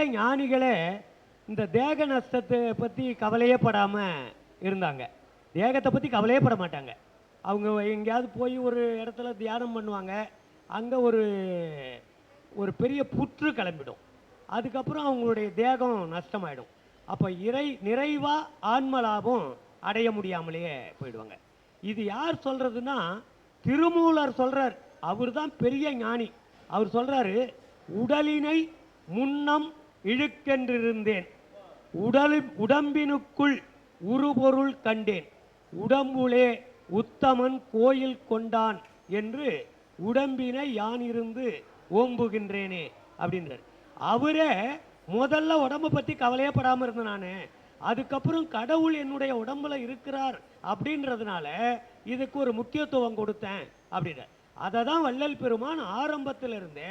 பெரிய ஞானிகளே இந்த தேக நஷ்டத்தை பற்றி கவலையே படாமல் இருந்தாங்க. தேகத்தை பற்றி கவலையே பட மாட்டாங்க. அவங்க எங்கேயாவது போய் ஒரு இடத்துல தியானம் பண்ணுவாங்க. அங்கே ஒரு ஒரு பெரிய புற்று கிளம்பிடும். அதுக்கப்புறம் அவங்களுடைய தேகம் நஷ்டமாயிடும். அப்போ இறை நிறைவாக ஆன்ம லாபம் அடைய முடியாமலேயே போயிடுவாங்க. இது யார் சொல்கிறதுன்னா திருமூலர் சொல்கிறார் அவர் தான் பெரிய ஞானி. அவர் சொல்கிறாரு உடலினை முன்னம் இழுக்கென்றிருந்தேன். உடலின் உடம்பினுக்குள் உருபொருள் கண்டேன். உடம்புலே உத்தமன் கோயில் கொண்டான் என்று உடம்பினை யான் இருந்து ஓம்புகின்றேனே அப்படின்றார். அவரே முதல்ல உடம்பை பற்றி கவலையே படாமல் இருந்தேன் நான். அதுக்கப்புறம் கடவுள் என்னுடைய உடம்புல இருக்கிறார் அப்படின்றதுனால இதுக்கு ஒரு முக்கியத்துவம் கொடுத்தேன் அப்படின்ற அதை தான் வள்ளல் பெருமான் ஆரம்பத்திலிருந்தே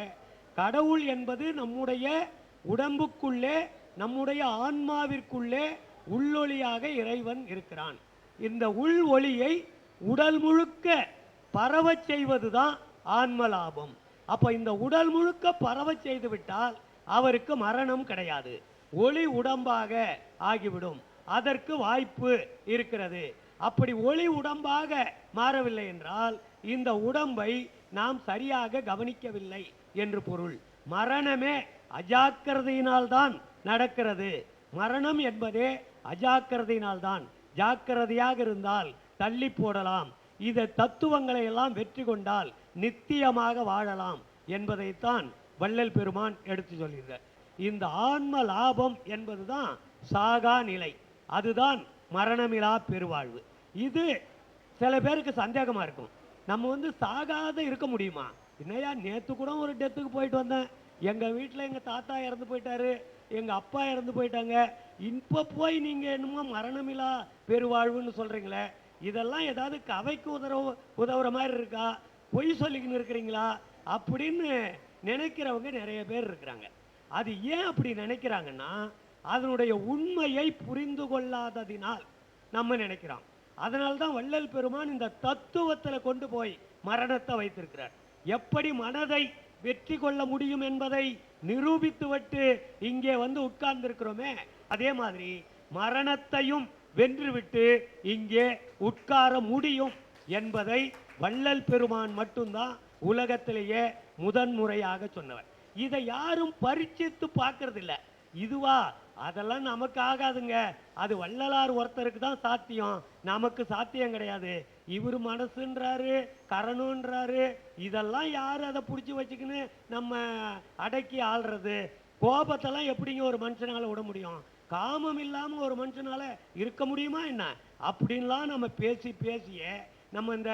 கடவுள் என்பது நம்முடைய உடம்புக்குள்ளே நம்முடைய ஆன்மாவிற்குள்ளே உள்ளொளியாக இறைவன் இருக்கிறான். இந்த உள் ஒளியை உடல் முழுக்க பரவச் செய்வதுதான் ஆன்ம லாபம் அப்போ இந்த உடல் முழுக்க பரவச் செய்துவிட்டால் அவருக்கு மரணம் கிடையாது. ஒளி உடம்பாக ஆகிவிடும். அதற்கு வாய்ப்பு இருக்கிறது. அப்படி ஒளி உடம்பாக மாறவில்லை என்றால் இந்த உடம்பை நாம் சரியாக கவனிக்கவில்லை என்று பொருள். மரணமே அஜாக்கிரதையினால்தான் நடக்கிறது. மரணம் என்பதே அஜாக்கிரதையினால்தான். ஜாக்கிரதையாக இருந்தால் தள்ளி போடலாம். இதை தத்துவங்களை எல்லாம் வெற்றி கொண்டால் நித்தியமாக வாழலாம் என்பதைத்தான் வள்ளல் பெருமான் எடுத்து சொல்கிறார். இந்த ஆன்ம லாபம் என்பதுதான் சாகா நிலை. அதுதான் மரணமிலா பெருவாழ்வு. இது சில பேருக்கு சந்தேகமாக இருக்கும். நம்ம வந்து சாகாத இருக்க முடியுமா? என்னையா நேற்று கூட ஒரு டெத்துக்கு போயிட்டு வந்தேன். எங்கள் வீட்டில் எங்கள் தாத்தா இறந்து போயிட்டாரு எங்கள் அப்பா இறந்து போயிட்டாங்க. இப்போ போய் நீங்கள் என்னமோ மரணமிலா பெருவாழ்வுன்னு சொல்கிறீங்களே இதெல்லாம் ஏதாவது கவைக்கு உதவ உதவுற மாதிரி இருக்கா? பொய் சொல்லிக்கின்னு இருக்கிறீங்களா? அப்படின்னு நினைக்கிறவங்க நிறைய பேர் இருக்கிறாங்க. அது ஏன் அப்படி நினைக்கிறாங்கன்னா அதனுடைய உண்மையை புரிந்து கொள்ளாததினால் நம்ம நினைக்கிறோம். அதனால தான் வள்ளல் பெருமான் இந்த தத்துவத்தில் கொண்டு போய் மரணத்தை வைத்திருக்கிறார். எப்படி மனதை வெற்றி கொள்ள முடியும் என்பதை நிரூபித்துவிட்டு இங்கே வந்து உட்கார்ந்திருக்கிறோமே. அதே மாதிரி மரணத்தையும் வென்றுவிட்டு இங்கே உட்கார முடியும் என்பதை வள்ளல் பெருமான் மட்டும்தான் உலகத்திலேயே முதன்முறையாக சொன்னவர். இதை யாரும் பரிச்சித்து பார்க்கறதில்ல. இதுவா அதெல்லாம் நமக்கு ஆகாதுங்க. அது வள்ளலார் ஒருத்தருக்கு தான் சாத்தியம். நமக்கு சாத்தியம் கிடையாது. இவர் மனசுன்றாரு கரணுன்றாரு இதெல்லாம் யார் அதை பிடிச்சி வச்சுக்கின்னு நம்ம அடக்கி ஆள்றது? கோபத்தெல்லாம் எப்படிங்க ஒரு மனுஷனால் விட முடியும்? காமம் இல்லாமல் ஒரு மனுஷனால் இருக்க முடியுமா என்ன? அப்படின்லாம் நம்ம பேசி பேசியே நம்ம இந்த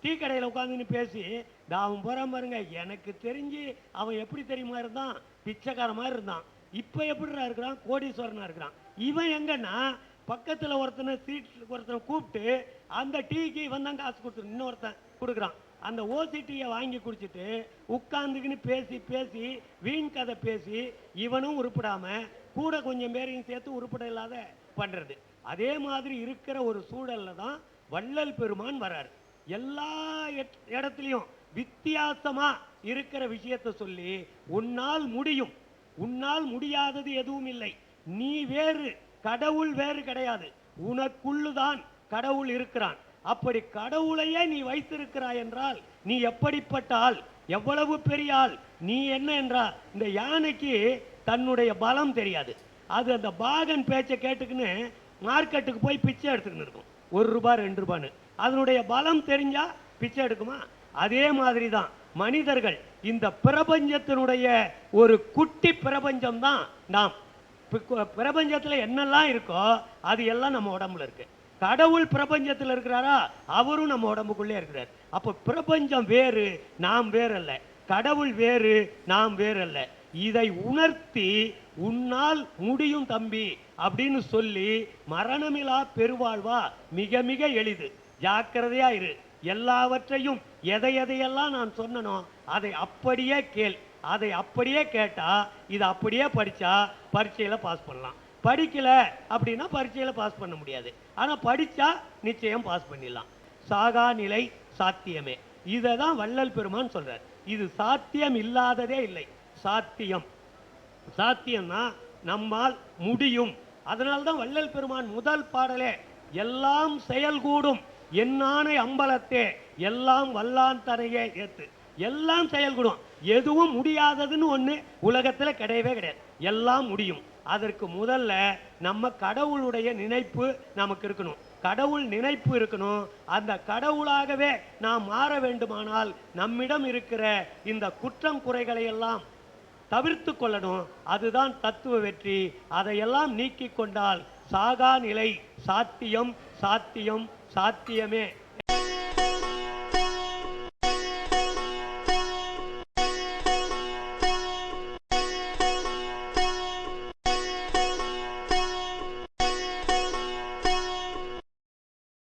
டீ கடையில் உட்காந்துன்னு பேசி "தா, அவன் போறான் பாருங்க. எனக்கு தெரிஞ்சு அவன் எப்படி தெரியுமா இருந்தான்? பிச்சைக்கார மாதிரி இருந்தான். இப்போ எப்படிடா இருக்கிறான்? கோடீஸ்வரனாக இருக்கிறான். இவன் எங்கன்னா பக்கத்தில் ஒருத்தனை சீட் ஒருத்தனை கூப்பிட்டு அந்த டீக்கு இவன் தான் காசு கொடுத்து இன்னொருத்தன் கொடுக்குறான். அந்த ஓசி டீயை வாங்கி குடிச்சிட்டு உட்காந்துக்கின்னு பேசி பேசி வீண் கதை பேசி இவனும் உருப்பிடாமல் கூட கொஞ்சம் பேரையும் சேர்த்து உருப்பட இல்லாத பண்ணுறது அதே மாதிரி இருக்கிற ஒரு சூழல்ல தான் வள்ளல் பெருமான் வரார். எல்லா இடத்துலையும் வித்தியாசமாக இருக்கிற விஷயத்தை சொல்லி உன்னால் முடியும். உன்னால் முடியாதது எதுவும் இல்லை. நீ வேறு கடவுள் வேறு கிடையாது. உனக்குள்ளுதான் கடவுள் இருக்கிறான். அப்படி கடவுளையே நீ வைத்திருக்கிறாய் என்றால் நீ எப்படிப்பட்ட ஆள் எவ்வளவு பெரிய ஆள் நீ என்ன என்றால் இந்த யானைக்கு தன்னுடைய பலம் தெரியாது. அது அந்த பாகன் பேச்சை கேட்டுக்கின்னு மார்க்கெட்டுக்கு போய் பிச்சை எடுத்துக்கின்னு இருக்கும். ஒரு ரூபாய் ரெண்டு ரூபான்னு. அதனுடைய பலம் தெரிஞ்சா பிச்சை எடுக்குமா? அதே மாதிரி தான் மனிதர்கள் இந்த பிரபஞ்சத்தினுடைய ஒரு குட்டி பிரபஞ்சம் தான் நாம் பிரபஞ்சத்தில் பிரபஞ்சத்துல என்னெல்லாம் இருக்கோ அது எல்லாம் நம்ம உடம்புல இருக்கு. கடவுள் பிரபஞ்சத்தில் இருக்கிறாரா? அவரும் நம்ம உடம்புக்குள்ளே இருக்கிறார். அப்போ பிரபஞ்சம் வேறு நாம் வேறு அல்ல கடவுள் வேறு நாம் வேறு அல்ல இதை உணர்த்தி உன்னால் முடியும் தம்பி அப்படின்னு சொல்லி மரணமிலா பெருவாழ்வா? மிக மிக எளிது. ஜாக்கிரதையா இரு. எல்லாவற்றையும் எதை எதையெல்லாம் நான் சொன்னனோ அதை அப்படியே கேள். அதை அப்படியே கேட்டால் இதை அப்படியே படித்தா பரீட்சையில் பாஸ் பண்ணலாம். படிக்கலை அப்படின்னா பரீட்சையில் பாஸ் பண்ண முடியாது. ஆனால் படித்தா நிச்சயம் பாஸ் பண்ணிடலாம். சாகா நிலை சாத்தியமே. இதை தான் வள்ளல் பெருமான் சொல்கிறார் இது சாத்தியம் இல்லாததே இல்லை. சாத்தியம். சாத்தியம்னா நம்மால் முடியும். அதனால்தான் வள்ளல் பெருமான் முதல் பாடலே எல்லாம் செயல்கூடும். என்னானை அம்பலத்தே எல்லாம் வல்லான் தரையே ஏத்து. எல்லாம் செயல்கூடும் எதுவும் முடியாததுன்னு ஒன்று உலகத்தில் கிடையவே கிடையாது. எல்லாம் முடியும். அதற்கு முதல்ல நம்ம கடவுளுடைய நினைப்பு நமக்கு இருக்கணும். கடவுள் நினைப்பு இருக்கணும். அந்த கடவுளாகவே நாம் மாற வேண்டுமானால் நம்மிடம் இருக்கிற இந்த குற்றம் குறைகளை எல்லாம் தவிர்த்து கொள்ளணும். அதுதான் தத்துவ வெற்றி. அதையெல்லாம் நீக்கி கொண்டால் சாகா நிலை சாத்தியம் சாத்தியம் சாத்தியமே.